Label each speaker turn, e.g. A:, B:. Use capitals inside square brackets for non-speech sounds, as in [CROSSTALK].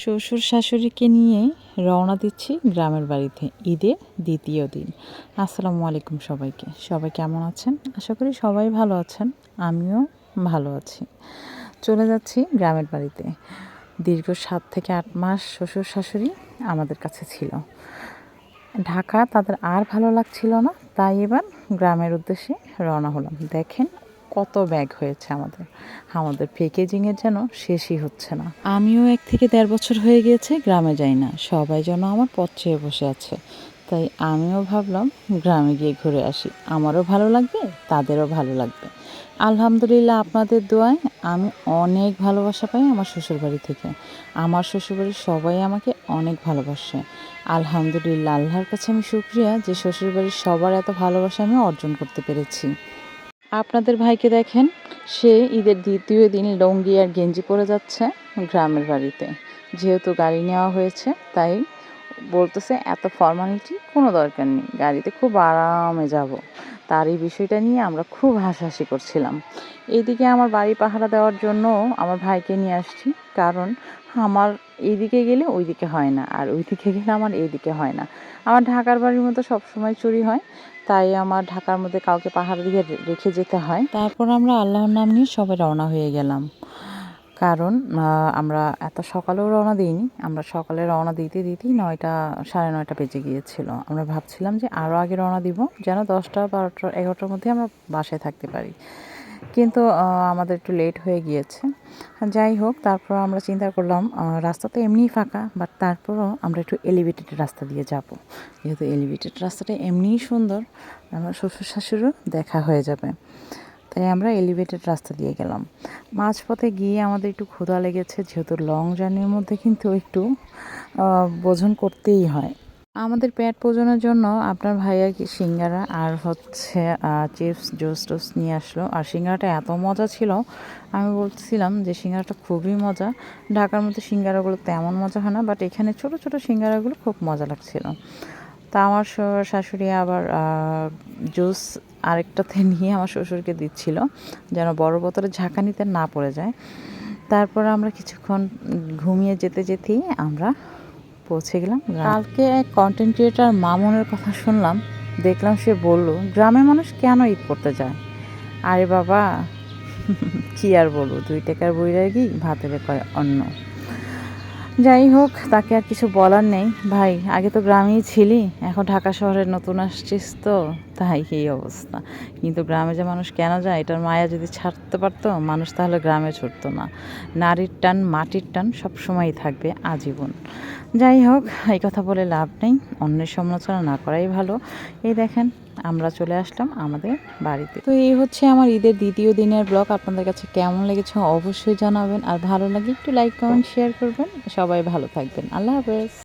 A: শ্বশুর শাশুড়িকে নিয়ে রওনা দিচ্ছি গ্রামের বাড়িতে ঈদের দ্বিতীয় দিন। আসসালামু আলাইকুম সবাইকে। সবাই কেমন আছেন? আশা করি সবাই ভালো আছেন। আমিও ভালো আছি। চলে যাচ্ছি গ্রামের বাড়িতে। দীর্ঘ সাত থেকে আট মাস শ্বশুর শাশুড়ি আমাদের কাছে ছিল। ঢাকা তাদের আর ভালো লাগছিল না, তাই এবার গ্রামের উদ্দেশ্যে রওনা হলাম। দেখেন কত ব্যাগ হয়েছে আমাদের। আমাদের প্যাকেজিংয়ের যেন শেষই হচ্ছে না। আমিও এক থেকে দেড় বছর হয়ে গিয়েছে, গ্রামে যাই না। সবাই যেন আমার পথ চেয়ে বসে আছে। তাই আমিও ভাবলাম গ্রামে গিয়ে ঘুরে আসি। আমারও ভালো লাগবে, তাদেরও ভালো লাগবে। আলহামদুলিল্লাহ আপনাদের দোয়ায় আমি অনেক ভালোবাসা পাই আমার শ্বশুরবাড়ি থেকে। আমার শ্বশুরবাড়ির সবাই আমাকে অনেক ভালোবাসে। আলহামদুলিল্লাহ, আল্লাহর কাছে আমি শুক্রিয়া যে শ্বশুরবাড়ির সবার এত ভালোবাসা আমি অর্জন করতে পেরেছি। আপনাদের ভাইকে দেখেন, সে ঈদের দ্বিতীয় দিন লঙ্গি আর গেঞ্জি পরে যাচ্ছে গ্রামের বাড়িতে। যেহেতু গাড়ি নেওয়া হয়েছে, তাই বলতেছে, এত ফর্মালিটি কোনো দরকার নেই। গাড়িতে খুব আরামে যাব। তার এই বিষয়টা নিয়ে আমরা খুব হাসাহাসি করছিলাম। এইদিকে আমার বাড়ি পাহারা দেওয়ার জন্য আমার ভাইকে নিয়ে আসছি, কারণ আমার এইদিকে গেলে ওইদিকে হয় না, আর ওইদিকে গেলে আমার এইদিকে হয় না। আমার ঢাকার বাড়ির মতো সবসময় চুরি হয়, তাই আমার ঢাকার মধ্যে কাউকে পাহাড় দিয়ে রেখে যেতে হয়। তারপর আমরা আল্লাহর নাম নিয়ে সবাই রওনা হয়ে গেলাম। কারণ আমরা এত সকালেও রওনা দিইনি। আমরা সকালে রওনা দিতে দিতেই নয়টা, সাড়ে নয়টা বেজে গিয়েছিল। আমরা ভাবছিলাম যে আরও আগে রওনা দিব, যেন দশটা, বারোটা, এগারোটার মধ্যে আমরা বাসায় থাকতে পারি। কিন্তু আমাদের একটু লেট হয়ে গিয়েছে। যাই হোক, তারপর আমরা চিন্তা করলাম রাস্তা তো এমনিই ফাঁকা, বাট তারপরও আমরা একটু এলিভেটেড রাস্তা দিয়ে যাব। যেহেতু এলিভেটেড রাস্তাটা এমনিই সুন্দর, আমার শ্বশুর শাশুড়ও দেখা হয়ে যাবে। তাই আমরা এলিভেটেড রাস্তা দিয়ে গেলাম। মাঝপথে গিয়ে আমাদের একটু ক্ষুধা লেগেছে, যেহেতু লং জার্নির মধ্যে কিন্তু একটু বোঝন করতেই হয়। আমাদের পেট পোজনের জন্য আপনার ভাইয়া সিঙ্গারা আর হচ্ছে চিপস, জুস টুস নিয়ে আসলো। আর সিঙ্গারাটা এত মজা ছিল, আমি বলছিলাম যে সিঙ্গারাটা খুবই মজা। ঢাকার মধ্যে সিঙ্গারাগুলো তেমন মজা হয় না বাট এখানে ছোট ছোট সিঙ্গারাগুলো খুব মজা লাগছিল। তা আমার শাশুড়ি আবার জুস আরেকটাতে নিয়ে আমার শ্বশুরকে দিচ্ছিল, যেন বড় বোতলে ঝাঁকানিতে না পড়ে যায়। তারপর আমরা কিছুক্ষণ ঘুমিয়ে যেতে যেতেই আমরা পৌঁছে গেলাম কালকে এক কন্টেন্ট ক্রিয়েটার মামুনের কথা শুনলাম, দেখলাম সে বলল, গ্রামের মানুষ কেন ঈদ করতে যায়? আরে বাবা, [LAUGHS] কি আর বলব, দুই টাকার বইরাগি ভাতের কয় অন্য যাই হোক, তাকে আর কিছু বলার নেই। ভাই, আগে তো গ্রামেই ছিলি, এখন ঢাকা শহরে নতুন আসছিস তো? তাই এই অবস্থা। কিন্তু গ্রামে যে মানুষ কেন যায়, এটার মায়া যদি ছাড়তে পারতো, মানুষ তাহলে গ্রামে ছুটতো না। নারীর টান, মাটির টান সবসময়ই থাকবে আজীবন। যাই হোক, এই কথা বলে লাভ নেই। অন্যের সমালোচনা না করাই ভালো। এই দেখেন আমরা চলে আসলাম আমাদের বাড়িতে। তো এই হচ্ছে আমার ঈদের দ্বিতীয় দিনের ব্লগ। আপনাদের কাছে কেমন লেগেছে অবশ্যই জানাবেন। আর ভালো লাগে একটু লাইক কমেন্ট শেয়ার করবেন। সবাই ভালো থাকবেন। আল্লাহ হাফেজ।